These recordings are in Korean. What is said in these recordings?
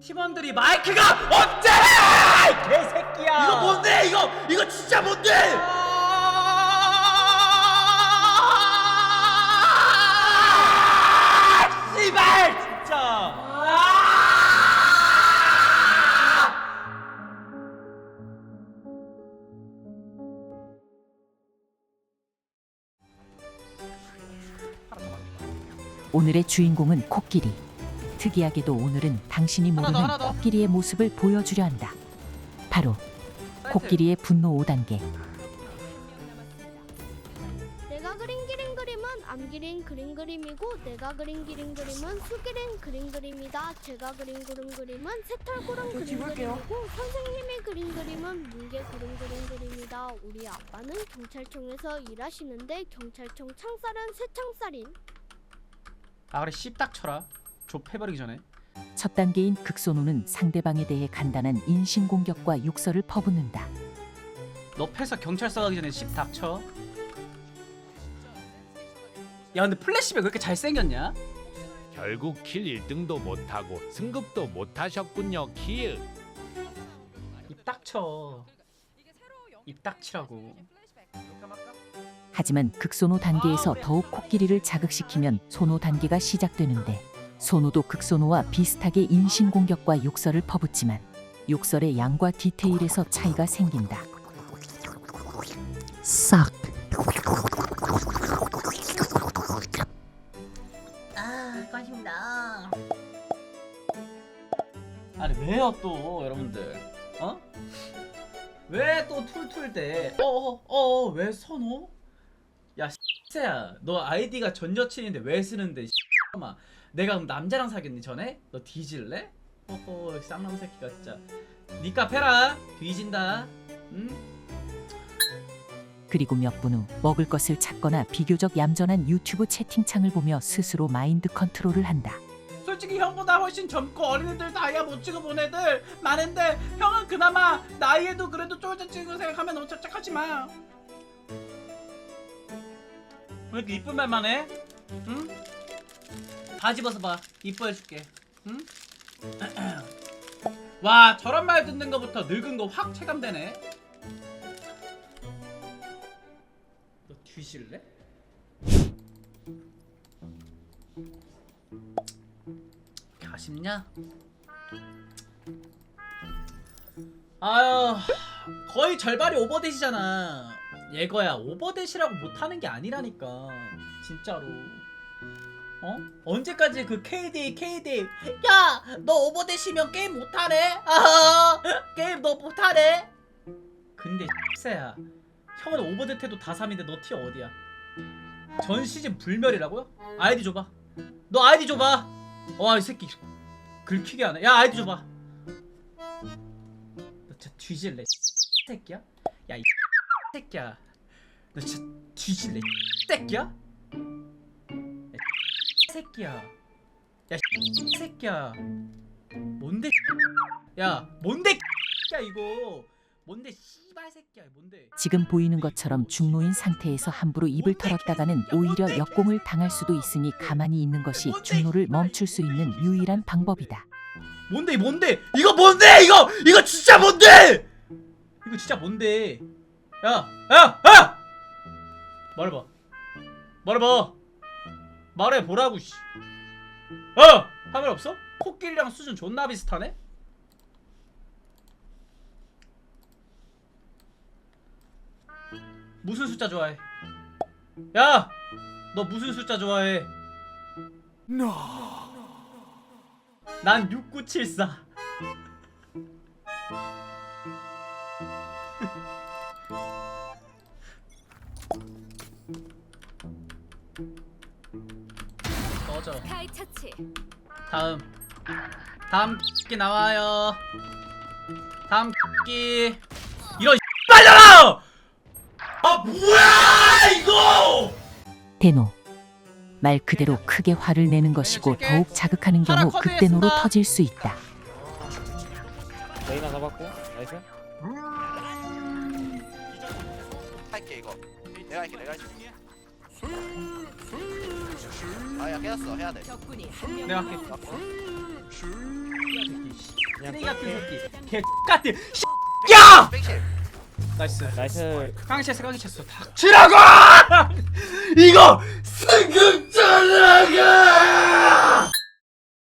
팀원들이 마이크가 없대! 개새끼야! 이거 뭔데 이거 이거 진짜 뭔데 아! 씨발! 진짜! 아! 오늘의 주인공은 코끼리. 특이하게도 오늘은 당신이 하나 더, 모르는 하나 더. 코끼리의 모습을 보여주려 한다. 바로 코끼리의 분노 5단계. 내가 그린 기린 그림은 안 그린 그림 그림이고 내가 그린 기린 그림은 수기린 그림 그림이다. 제가 그린 그림 그림은 새털 구름 그림 그림이고 선생님이 그린 그림은 뭉게 그림 그림 그림이다. 우리 아빠는 경찰청에서 일하시는데 경찰청 창살은 새 창살인. 아 그래 씹딱 쳐라 좁혀버리기 전에. 첫 단계인 극소노는 상대방에 대해 간단한 인신 공격과 욕설을 퍼붓는다. 너 패서 경찰서 가기 전에 씹 닥쳐. 야 근데 플래시백 왜 이렇게 잘생겼냐? 결국 킬 1등도 못하고 승급도 못하셨군요 킬. 입 닥쳐. 입 닥치라고. 하지만 극소노 단계에서 더욱 코끼리를 자극시키면 소노 단계가 시작되는데 소노도 극소노와 비슷하게 인신 공격과 욕설을 퍼붓지만 욕설의 양과 디테일에서 차이가 생긴다. 싹 아 관심다 아니 왜요 또 여러분들 어? 왜 또 툴툴대 어어어왜 선호? 야 X야 너 아이디가 전 여친인데 왜 쓰는데 마 내가 그럼 남자랑 사귀었니 전에? 너 뒤질래? 어허 쌍놈 새끼가 진짜 니값 해라 뒤진다 응? 그리고 몇 분 후 먹을 것을 찾거나 비교적 얌전한 유튜브 채팅창을 보며 스스로 마인드 컨트롤을 한다. 솔직히 형보다 훨씬 젊고 어린 애들 다이아 못 찍어본 애들 많은데 형은 그나마 나이에도 그래도 쫄져 찍은 생각하면 너무 착착하지 마. 왜 이렇게 이쁜 말만 해? 응? 바지 벗어봐. 이뻐해줄게. 응? 와 저런 말 듣는 거부터 늙은 거 확 체감되네. 너 뒤질래? 아쉽냐? 아유 거의 절반이 오버댓이잖아 얘거야 오버댓이라고 못하는 게 아니라니까 진짜로 어? 언제까지 그 KD KD 야 너 오버댓이면 게임 못하네 아 게임 너 못하네 근데 X야 형은 오버댓 해도 다삼인데 너 티 어디야? 전 시즌 불멸이라고요? 아이디 줘봐. 너 아이디 줘봐. 와 이 새끼 긁히게 하네. 야 아이디 줘봐. 너 진짜 뒤질래 새끼야? 야이 새끼야. 너 진짜 뒤질래 새끼야 야, 새끼야. 야 새끼야. 뭔데 야 뭔데 야 이거. 뭔데 씨발 새끼야 뭔데? 지금 보이는 것처럼 중노인 상태에서 함부로 입을 털었다가는 오히려 역공을 당할 수도 있으니 가만히 있는 것이 중노를 멈출 수 있는 유일한 방법이다. 뭔데 뭔데? 이거 뭔데 이거? 이거 진짜 뭔데? 이거 진짜 뭔데? 야, 야, 야! 말해봐. 말해봐. 말해 보라고 씨. 어, 화면 없어? 코끼리랑 수준 존나 비슷하네. 무슨 숫자 좋아해? 야, 너 무슨 숫자 좋아해? 난 6974. 카이 차치. 다음. 다음 끼 나와요. 다음 끼 이런 빨려라 아! 뭐야 이거! 대노. 말 그대로 크게 화를 내는 것이고 더욱 자극하는 경우 극대노로 터질 수 있다. 레이나 잡았고 나이스. 할게 이거. 내가 할게 내가 할게 아야 깨졌어 해야 돼 적군이 한명 내가 할게 맞고 새끼, 씨. 쓰레기 같은 새끼. 개 같은. 야! 백실 나이스. 나이스 깡체스 깡체스 다. 치라고! 이거 승급전하가!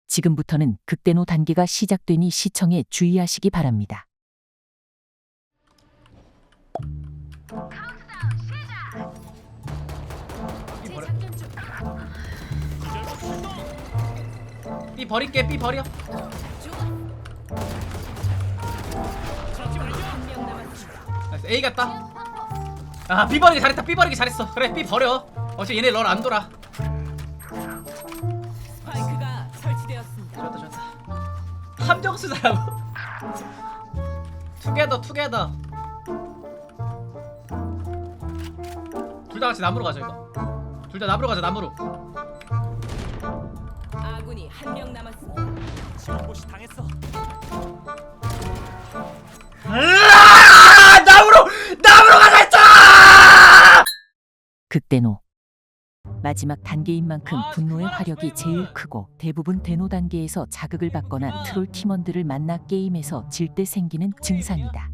지금부터는 극대노 단계가 시작되니 시청에 주의하시기 바랍니다. B 버릴게 B 버려. 나이스 A 갔다. 아 B 버리기 잘했다 B 버리기 잘했어. 그래 B 버려. 어차피 얘네 널 안 돌아. 스파이크가 설치되었습니다. 좋았다 좋았다. 함정수다라고. 투게더 투게더. 둘 다 같이 나무로 가자 이거. 둘 다 나무로 가자 나무로. 한 명 남았습니다. 으아! 나무로! 나무로 가자 했잖아! 극대노 마지막 단계인 만큼 분노의 화력이 제일 크고 대부분 대노 단계에서 자극을 받거나 트롤 팀원들을 만나 게임에서 질 때 생기는 증상이다.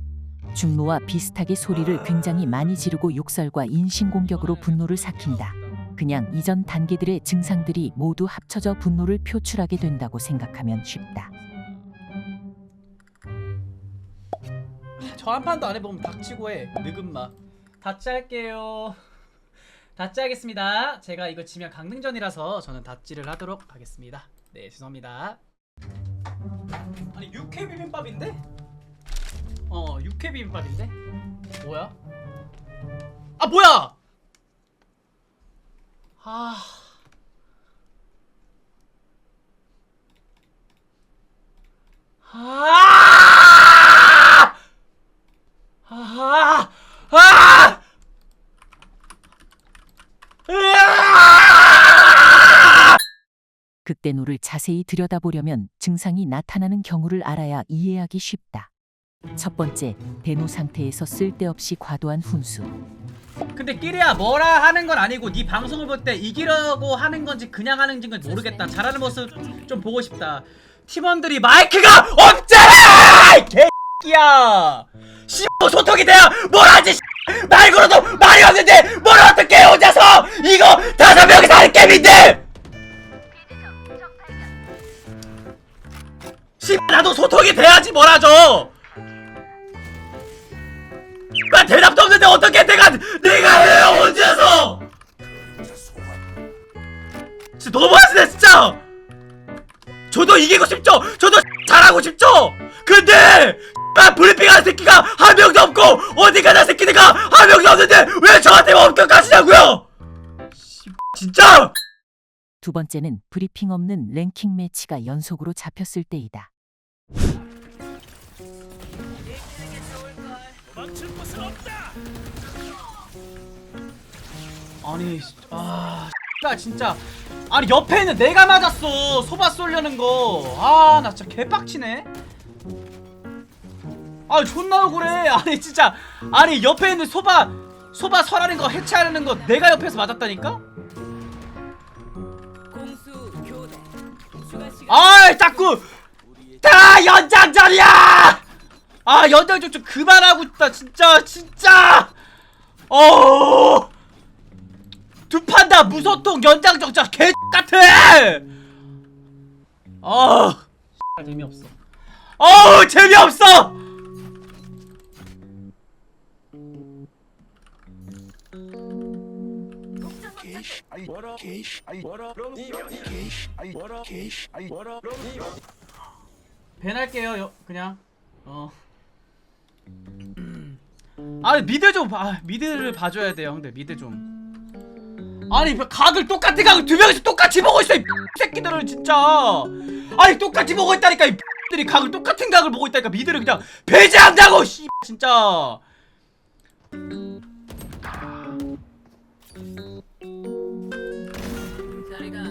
중노와 비슷하게 소리를 굉장히 많이 지르고 욕설과 인신공격으로 분노를 삭힌다. 그냥 이전 단계들의 증상들이 모두 합쳐져 분노를 표출하게 된다고 생각하면 쉽다. 저 한 판도 안 해보면 닥치고 해 느금마 다찌 할게요 다찌 하겠습니다 제가 이거 지면 강등전이라서 저는 다찌를 하도록 하겠습니다 네 죄송합니다 아니 육회 비빔밥인데? 어 육회 비빔밥인데? 뭐야? 아 뭐야! 아... 아! 아! 아! 으아! 극대노를 자세히 들여다보려면 증상이 나타나는 경우를 알아야 이해하기 쉽다. 첫 번째, 대노 상태에서 쓸데없이 과도한 훈수. 근데 끼리야 뭐라 하는 건 아니고 네 방송을 볼 때 이기려고 하는 건지 그냥 하는 건지 모르겠다 잘하는 모습 좀 보고 싶다 팀원들이 마이크가 없잖아 이 개끼야 씨, 뭐 소통이 돼야 뭘 하지, 씨. 말고로도 말이 없는데 뭘 어떻게 해, 혼자서! 이거 다섯 명이서 하는 게임인데! 씨, 나도 소통이 돼야지 뭘 하죠! 나 대답도 없는데 어떻게 내가, 내가 해요, 혼자서! 진짜 너무하시네, 진짜! 저도 이기고 싶죠! 저도 잘하고 싶죠! 근데! 아, 브리핑하는 새끼가 한 명도 없고 어디 가나 새끼들가 한 명도 없는데 왜 저한테 엄격하시냐고요! 씨, 진짜! 두 번째는 브리핑 없는 랭킹 매치가 연속으로 잡혔을 때이다. 아니 아나 진짜. 아니 옆에 있는 내가 맞았어. 소바 쏠려는 거아 나 진짜 개빡치네. 아 존나 억울해. 아니 진짜. 아니 옆에 있는 소바 소바 설하는 거 해체하려는 거 내가 옆에서 맞았다니까? 공수 교대. 추가 시간. 아 자꾸. 다 연장전이야! 아 연장전 좀 그만하고 있다 진짜 진짜! 어. 두 판다 무소통 진짜 개 같아! 아. 재미없어. 어우 재미없어! 밴할게요 여, 그냥. 어. 아니 미드 좀 봐. 미드를 봐줘야 돼요 형들. 미드 좀 아니 뭐 각을 똑같은 각을 두 명이서 똑같이 보고 있어 이 새끼들은 진짜 아니 똑같이 보고 있다니까 이 들이 각을 똑같은 각을 보고 있다니까 미드를 그냥 배제한다고 씨 진짜 자리가.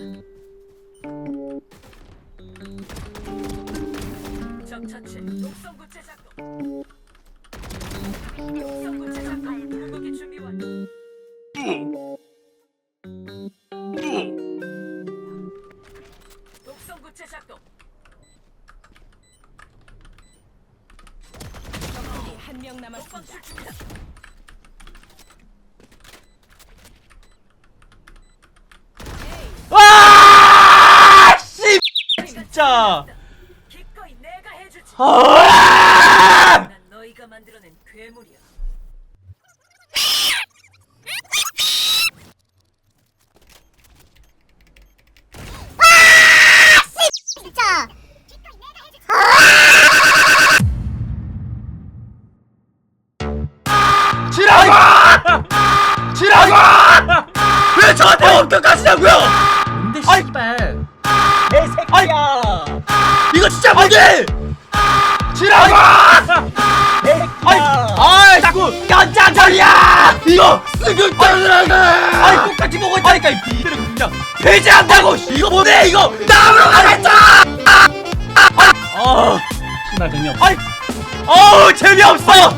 적 처치. 독성 구체 작동. 독성 구체 작동. 궁극기 준비 완료. 남았습니다. 와! 씨! 진짜. 기꺼이 내가 해주지. 아! 난 너희가 만들어낸 괴물이야. 지라고! 뭔데 아이. 씨발 개새끼야 이거 진짜 뭔데? 지라고! 아이, 아이, 자꾸 연장전이야! 이거 스극전이라고! 아이, 똑같이 보고 있다니까, 이 비들은 그냥 배제한다고! 이거 뭐네, 이거! 나무로 가겠다! 아 씨발 재미없어 아이, 어우, 재미없어!